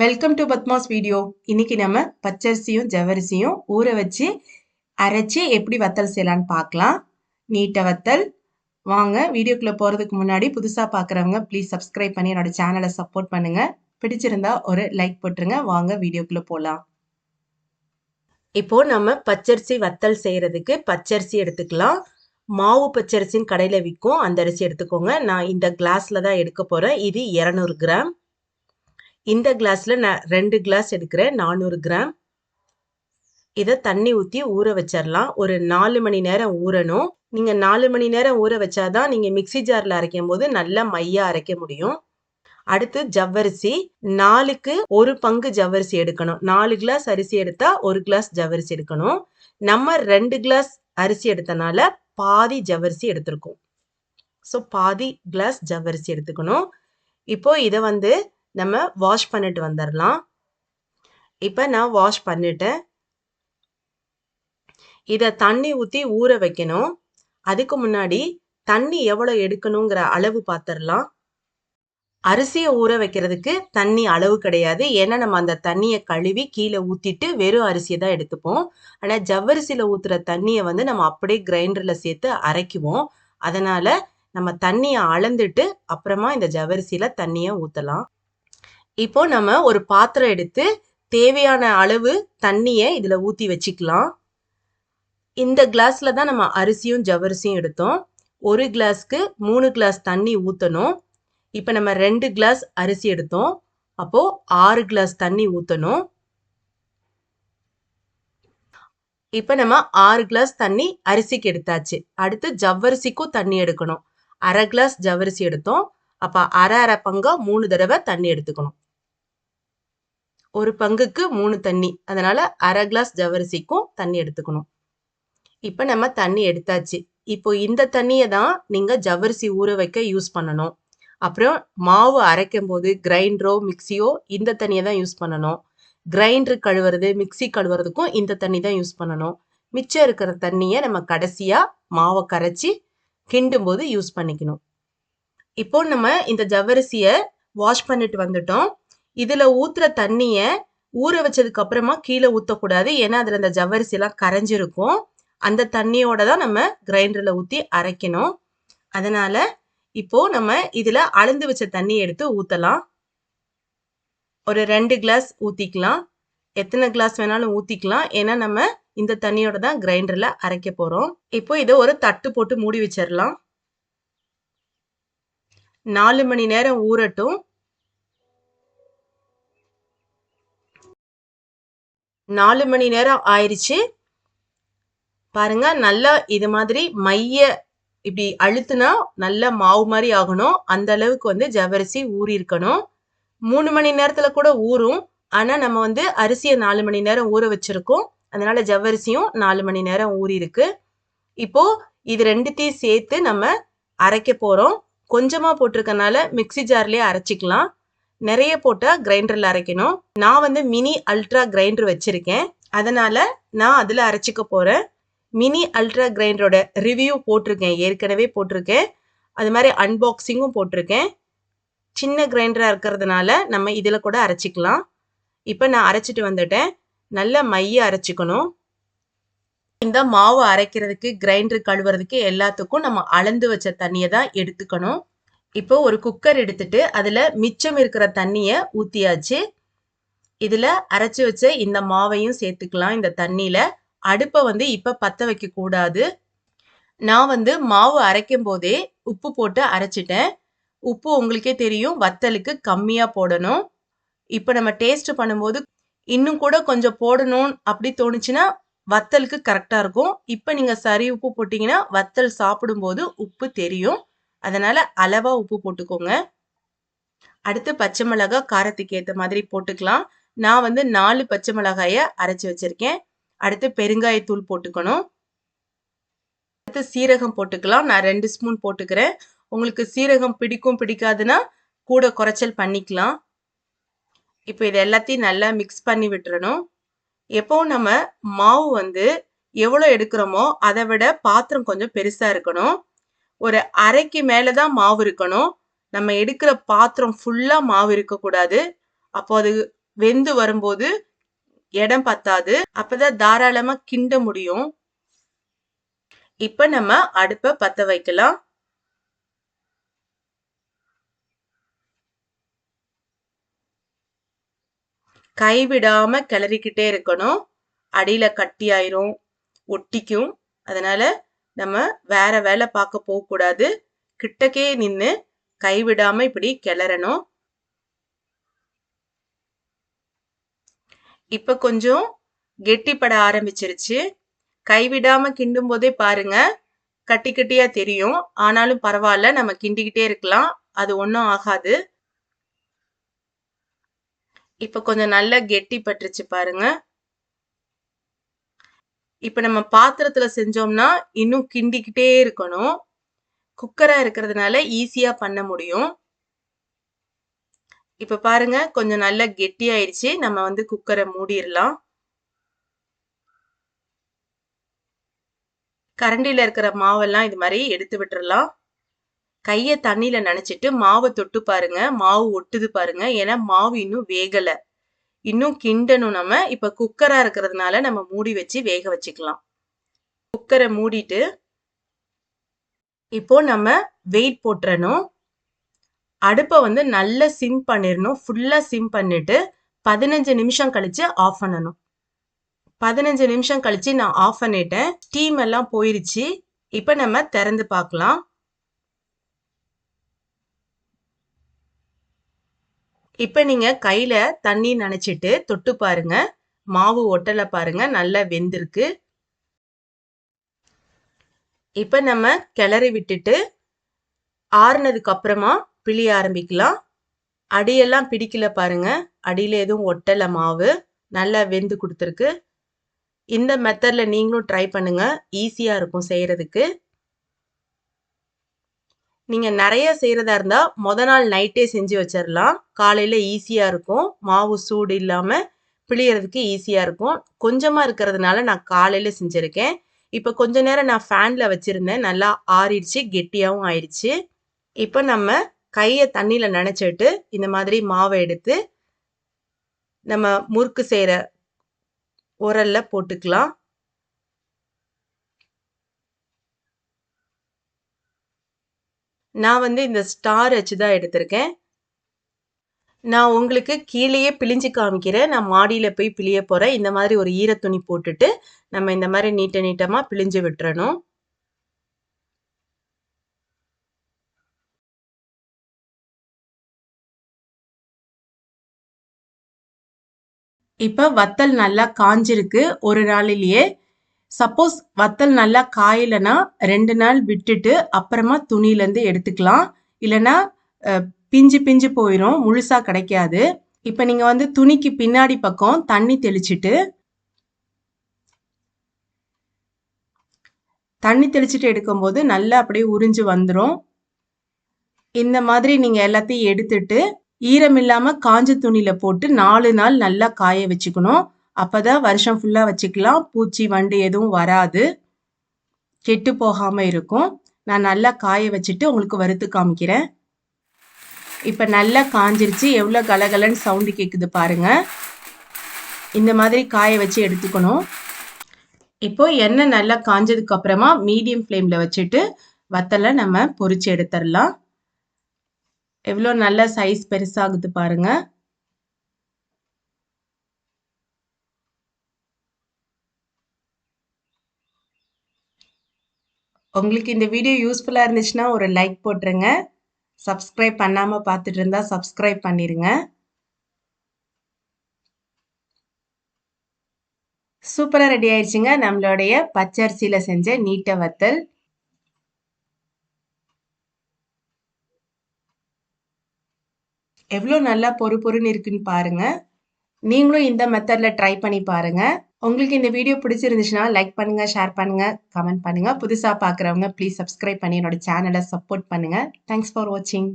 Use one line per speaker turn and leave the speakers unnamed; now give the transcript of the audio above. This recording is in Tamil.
Welcome to Padma's video. இன்னைக்கு நம்ம பச்சரிசியும் ஜவரிசியும் ஊற வச்சு அரைச்சி எப்படி வத்தல் செய்யலான்னு பார்க்கலாம். நீட்ட வத்தல். வாங்க வீடியோக்குள்ளே போகிறதுக்கு முன்னாடி புதுசாக பார்க்குறவங்க ப்ளீஸ் சப்ஸ்கிரைப் பண்ணி என்னோட சேனலை சப்போர்ட் பண்ணுங்க. பிடிச்சிருந்தா ஒரு லைக் போட்டுருங்க. வாங்க வீடியோக்குள்ளே போகலாம் இப்போ நம்ம பச்சரிசி வத்தல் செய்யறதுக்கு பச்சரிசி எடுத்துக்கலாம். மாவு பச்சரிசின்னு கடையில் விற்கும் அந்த அரிசி எடுத்துக்கோங்க. நான் இந்த கிளாஸில் தான் எடுக்க போகிறேன் இது இரநூறு கிராம். இந்த கிளாஸில் நான் ரெண்டு கிளாஸ் எடுக்கிறேன் நானூறு கிராம். இதை தண்ணி ஊற்றி ஊற வச்சிடலாம் ஒரு நாலு மணி நேரம் ஊறணும். நீங்கள் நாலு மணி நேரம் ஊற வச்சாதான் நீங்கள் மிக்சி ஜாரில் அரைக்கும் போது நல்லா மையாக அரைக்க முடியும். அடுத்து ஜவ்வரிசி. நாலுக்கு ஒரு பங்கு ஜவ்வரிசி எடுக்கணும். நாலு கிளாஸ் அரிசி எடுத்தா ஒரு கிளாஸ் ஜவ்வரிசி எடுக்கணும். நம்ம ரெண்டு கிளாஸ் அரிசி எடுத்தனால பாதி ஜவ்வரிசி எடுத்திருக்கோம். ஸோ பாதி கிளாஸ் ஜவ்வரிசி எடுத்துக்கணும். இப்போ இதை வந்து நம்ம வாஷ் பண்ணிட்டு வந்துடலாம் இப்போ நான் வாஷ் பண்ணிட்டேன். இதை தண்ணி ஊற்றி ஊற வைக்கணும். அதுக்கு முன்னாடி தண்ணி எவ்வளோ எடுக்கணுங்கிற அளவு பார்த்துடலாம் அரிசியை ஊற வைக்கிறதுக்கு தண்ணி அளவு கிடையாது. ஏன்னா நம்ம அந்த தண்ணியை கழுவி கீழே ஊற்றிட்டு வெறும் அரிசியை தான் எடுத்துப்போம். ஆனால் ஜவ்வரிசியில் ஊற்றுற தண்ணியை வந்து நம்ம அப்படியே கிரைண்டரில் சேர்த்து அரைக்குவோம். அதனால் நம்ம தண்ணியை அளந்துட்டு அப்புறமா இந்த ஜவ்வரிசியில் தண்ணியை ஊற்றலாம் இப்போ நம்ம ஒரு பாத்திரம் எடுத்து தேவையான அளவு தண்ணியை இதில் ஊற்றி வச்சுக்கலாம். இந்த கிளாஸில் தான் நம்ம அரிசியும் ஜவரிசியும் எடுத்தோம். ஒரு கிளாஸ்க்கு மூணு கிளாஸ் தண்ணி ஊற்றணும் இப்போ நம்ம ரெண்டு கிளாஸ் அரிசி எடுத்தோம். அப்போது ஆறு கிளாஸ் தண்ணி ஊற்றணும் இப்போ நம்ம ஆறு கிளாஸ் தண்ணி அரிசிக்கு எடுத்தாச்சு. அடுத்து ஜவ்வரிசிக்கும் தண்ணி எடுக்கணும். அரை கிளாஸ் ஜவ்வரிசி எடுத்தோம். அப்போ அரை அரை பங்கா மூணு தடவை தண்ணி எடுத்துக்கணும். ஒரு பங்குக்கு மூணு தண்ணி. அதனால அரை கிளாஸ் ஜவரிசிக்கும் தண்ணி எடுத்துக்கணும். இப்போ நம்ம தண்ணி எடுத்தாச்சு. இப்போ இந்த தண்ணியை தான் நீங்கள் ஜவ்வரிசி ஊற வைக்க யூஸ் பண்ணணும். அப்புறம் மாவு அரைக்கும் போது கிரைண்டரோ மிக்சியோ இந்த தண்ணியை தான் யூஸ் பண்ணணும். கிரைண்டர் கழுவுறது மிக்சி கழுவுறதுக்கும் இந்த தண்ணி தான் யூஸ் பண்ணணும். மிச்சம் இருக்கிற தண்ணியை நம்ம கடைசியாக மாவை கரைச்சி கிண்டும் போது யூஸ் பண்ணிக்கணும். இப்போ நம்ம இந்த ஜவ்வரிசியை வாஷ் பண்ணிட்டு வந்துட்டோம். இதுல ஊத்துற தண்ணிய ஊற வச்சதுக்கு அப்புறமா கீழே ஊத்தக்கூடாது. ஏன்னா அதுல அந்த ஜவ்வரிசி எல்லாம் கரைஞ்சிருக்கும். அந்த தண்ணியோட தான் நம்ம கிரைண்டர்ல ஊத்தி அரைக்கணும். அதனால இப்போ நம்ம இதுல அளந்து வச்ச தண்ணி எடுத்து ஊத்தலாம். ஒரு ரெண்டு கிளாஸ் ஊத்திக்கலாம். எத்தனை கிளாஸ் வேணாலும் ஊத்திக்கலாம். ஏன்னா நம்ம இந்த தண்ணியோட தான் கிரைண்டர்ல அரைக்க போறோம். இப்போ இதை ஒரு தட்டு போட்டு மூடி வச்சிடலாம் நாலு மணி நேரம் ஊறட்டும். நாலு மணி நேரம் ஆயிடுச்சு பாருங்க நல்லா இது மாதிரி மைய இப்படி அழுத்துனா நல்ல மாவு மாதிரி ஆகணும். அந்த அளவுக்கு வந்து ஜவரிசி ஊறி இருக்கணும். மூணு மணி நேரத்துல கூட ஊறும். ஆனா நம்ம வந்து அரிசியை நாலு மணி நேரம் ஊற வச்சிருக்கோம். அதனால ஜவ்வரிசியும் நாலு மணி நேரம் ஊறி இருக்கு. இப்போ இது ரெண்டுத்தையும் சேர்த்து நம்ம அரைக்க போறோம். கொஞ்சமா போட்டிருக்கனால மிக்சி ஜார்லயே அரைச்சிக்கலாம். நிறைய போட்டால் கிரைண்டரில் அரைக்கணும். நான் வந்து மினி அல்ட்ரா கிரைண்டர் வச்சுருக்கேன். அதனால் நான் அதில் அரைச்சிக்க போகிறேன் மினி அல்ட்ரா கிரைண்டரோட ரிவ்யூ போட்டிருக்கேன். ஏற்கனவே போட்டிருக்கேன். அது மாதிரி அன்பாக்சிங்கும் போட்டிருக்கேன். சின்ன கிரைண்டராக இருக்கிறதுனால நம்ம இதில் கூட அரைச்சிக்கலாம். இப்போ நான் அரைச்சிட்டு வந்துட்டேன். நல்ல மைய அரைச்சிக்கணும். இந்த மாவு அரைக்கிறதுக்கு கிரைண்டர் கழுவுறதுக்கு எல்லாத்துக்கும் நம்ம அளந்து வச்ச தண்ணியை தான் எடுத்துக்கணும். இப்போ ஒரு குக்கர் எடுத்துட்டு அதில் மிச்சம் இருக்கிற தண்ணியை ஊற்றியாச்சு இதில் அரைச்சி வச்ச இந்த மாவையும் சேர்த்துக்கலாம். இந்த தண்ணியில் அடுப்பை வந்து இப்போ பற்ற வைக்கக்கூடாது நான் வந்து மாவு அரைக்கும் போதே உப்பு போட்டு அரைச்சிட்டேன். உப்பு உங்களுக்கே தெரியும் வத்தலுக்கு கம்மியாக போடணும். இப்போ நம்ம டேஸ்ட் பண்ணும்போது இன்னும் கூட கொஞ்சம் போடணும் அப்படி தோணுச்சுன்னா வத்தலுக்கு கரெக்டாக இருக்கும். இப்போ நீங்கள் சரி உப்பு போட்டிங்கன்னா வத்தல் சாப்பிடும்போது உப்பு தெரியும். அதனால அளவா உப்பு போட்டுக்கோங்க. அடுத்து பச்சை மிளகாய் காரத்துக்கு ஏற்ற மாதிரி போட்டுக்கலாம். நான் வந்து நாலு பச்சை மிளகாய அரைச்சி வச்சிருக்கேன். அடுத்து பெருங்காயத்தூள் போட்டுக்கணும். அடுத்து சீரகம் போட்டுக்கலாம். நான் ரெண்டு ஸ்பூன் போட்டுக்கிறேன். உங்களுக்கு சீரகம் பிடிக்கும் பிடிக்காதுன்னா கூட குறைச்சல் பண்ணிக்கலாம். இப்போ இது எல்லாத்தையும் நல்லா மிக்ஸ் பண்ணி விட்டுறணும். எப்பவும் நம்ம மாவு வந்து எவ்வளோ எடுக்கிறோமோ அதை விட பாத்திரம் கொஞ்சம் பெருசாக இருக்கணும். ஒரு அரைக்கு மேலே தான் மாவு இருக்கணும். நம்ம எடுக்கிற பாத்திரம் ஃபுல்லாக மாவு இருக்கக்கூடாது அப்போ அது வெந்து வரும்போது இடம் பத்தாது. அப்பதான் தாராளமா கிண்ட முடியும். இப்ப நம்ம அடுப்ப பத்த வைக்கலாம். கைவிடாம கிளறிக்கிட்டே இருக்கணும். அடியில கட்டி ஆயிரும் ஒட்டிக்கும். அதனால நம்ம வேற வேலை பார்க்க போகக்கூடாது கிட்டக்கே நின்று கைவிடாம இப்படி கிளறணும். இப்ப கொஞ்சம் கெட்டிப்பட ஆரம்பிச்சிருச்சு. கைவிடாம கிண்டும் போதே பாருங்க கட்டி கட்டியா தெரியும். ஆனாலும் பரவாயில்ல நம்ம கிண்டிக்கிட்டே இருக்கலாம். அது ஒன்றும் ஆகாது. இப்ப கொஞ்சம் நல்லா கெட்டி பட்டுருச்சு பாருங்க. இப்போ நம்ம பாத்திரத்தில் செஞ்சோம்னா இன்னும் கிண்டிக்கிட்டே இருக்கணும். குக்கராக இருக்கிறதுனால ஈஸியாக பண்ண முடியும். இப்போ பாருங்க கொஞ்சம் நல்லா கெட்டியாயிடுச்சு. நம்ம வந்து குக்கரை மூடிடலாம். கரண்டியில் இருக்கிற மாவெல்லாம் இது மாதிரி எடுத்து விட்டுறலாம். கையை தண்ணியில் நனைச்சிட்டு மாவை தொட்டு பாருங்க. மாவு ஒட்டுது பாருங்க. ஏன்னா மாவு இன்னும் வேகலை. இன்னும் கிண்டணும் நம்ம. இப்போ குக்கராக இருக்கிறதுனால நம்ம மூடி வச்சு வேக வச்சுக்கலாம். குக்கரை மூடிட்டு இப்போ நம்ம வெயிட் போட்டுறணும். அடுப்பை வந்து நல்லா சிம் பண்ணிடணும். ஃபுல்லாக சிம் பண்ணிட்டு பதினஞ்சு நிமிஷம் கழிச்சு ஆஃப் பண்ணணும். பதினஞ்சு நிமிஷம் கழிச்சு நான் ஆஃப் பண்ணிட்டேன். ஸ்டீம் எல்லாம் போயிருச்சு. இப்போ நம்ம திறந்து பார்க்கலாம். இப்போ நீங்கள் கையில் தண்ணி நனைச்சிட்டு தொட்டு பாருங்க. மாவு ஒட்டலை பாருங்க. நல்லா வெந்திருக்கு. இப்போ நம்ம கிளறி விட்டுட்டு ஆறுனதுக்கு அப்புறமா பிழிய ஆரம்பிக்கலாம். அடியெல்லாம் பிடிக்கல பாருங்க. அடியில் எதுவும் ஒட்டலை மாவு. நல்லா வெந்து கொடுத்துருக்கு. இந்த மெத்தடில் நீங்களும் ட்ரை பண்ணுங்கள் ஈஸியாக இருக்கும் செய்கிறதுக்கு நீங்கள் நிறைய செய்கிறதா இருந்தால் மொதல் நாள் நைட்டே செஞ்சு வச்சிடலாம் காலையில் ஈஸியாக இருக்கும். மாவு சூடு இல்லாமல் பிழியறதுக்கு ஈஸியாக இருக்கும். கொஞ்சமாக இருக்கிறதுனால நான் காலையில் செஞ்சிருக்கேன். இப்போ கொஞ்ச நேரம் நான் ஃபேனில் வச்சுருந்தேன். நல்லா ஆறிடுச்சு கெட்டியாகவும் ஆயிடுச்சு. இப்போ நம்ம கையை தண்ணியில் நினச்சிட்டு இந்த மாதிரி மாவை எடுத்து நம்ம முறுக்கு செய்கிற உரலில் போட்டுக்கலாம். நான் வந்து இந்த ஸ்டார் வச்சு தான் எடுத்திருக்கேன். நான் உங்களுக்கு கீழேயே பிழிஞ்சு காமிக்கிறேன். நான் மாடியில் போய் பிழிய போகிறேன் இந்த மாதிரி ஒரு ஈரத்துணி போட்டுட்டு நம்ம இந்த மாதிரி நீட்ட நீட்டமாக பிழிஞ்சு விட்டுறணும். இப்போ வத்தல் நல்லா காஞ்சிருக்கு. ஒரு நாளிலேயே சப்போஸ் வத்தல் நல்லா காயலைன்னா ரெண்டு நாள் விட்டுட்டு அப்புறமா துணியிலேருந்து எடுத்துக்கலாம். இல்லைன்னா பிஞ்சு பிஞ்சு போயிடும் முழுசாக கிடைக்காது. இப்போ நீங்கள் வந்து துணிக்கு பின்னாடி பக்கம் தண்ணி தெளிச்சிட்டு தண்ணி தெளிச்சிட்டு எடுக்கும்போது நல்லா அப்படியே உறிஞ்சு வந்துடும் இந்த மாதிரி நீங்கள் எல்லாத்தையும் எடுத்துட்டு ஈரம் இல்லாமல் காஞ்ச துணியில் போட்டு நாலு நாள் நல்லா காய வச்சுக்கணும். அப்போதான் வருஷம் ஃபுல்லாக வச்சுக்கலாம். பூச்சி வண்டு எதுவும் வராது. கெட்டு போகாமல் இருக்கும். நான் நல்லா காய வச்சுட்டு உங்களுக்கு வறுத்து காமிக்கிறேன். இப்போ நல்லா காஞ்சிருச்சு. எவ்வளோ கலகலன்னு சவுண்டு கேட்குது பாருங்கள் இந்த மாதிரி காய வச்சு எடுத்துக்கணும். இப்போ எண்ணெய் நல்லா காஞ்சதுக்கு அப்புறமா மீடியம் ஃப்ளேமில் வச்சுட்டு வத்தலை நம்ம பொறிச்சு எடுத்துடலாம். எவ்வளோ நல்ல சைஸ் பெருசாகுது பாருங்கள் உங்களுக்கு இந்த வீடியோ யூஸ்ஃபுல்லாக இருந்துச்சுன்னா ஒரு லைக் போட்டுருங்க. சப்ஸ்கிரைப் பண்ணாமல் பார்த்துட்டு இருந்தால் சப்ஸ்கிரைப் பண்ணிடுங்க சூப்பராக ரெடி ஆயிடுச்சுங்க. நம்மளுடைய பச்சரிசியில் செஞ்ச நீட்டை வத்தல். எவ்வளோ நல்லா பொறு பொறுன்னு இருக்குன்னு பாருங்கள் நீங்களும் இந்த மெத்தடில் ட்ரை பண்ணி பாருங்கள் உங்களுக்கு இந்த வீடியோ பிடிச்சிருந்துச்சுன்னா லைக் பண்ணுங்கள் ஷேர் பண்ணுங்கள் கமெண்ட் பண்ணுங்கள் புதுசாக பார்க்குறவங்க ப்ளீஸ் சப்ஸ்கிரைப் பண்ணி என்னோட சேனலை சப்போர்ட் பண்ணுங்கள் தேங்க்ஸ் ஃபார் வாட்சிங்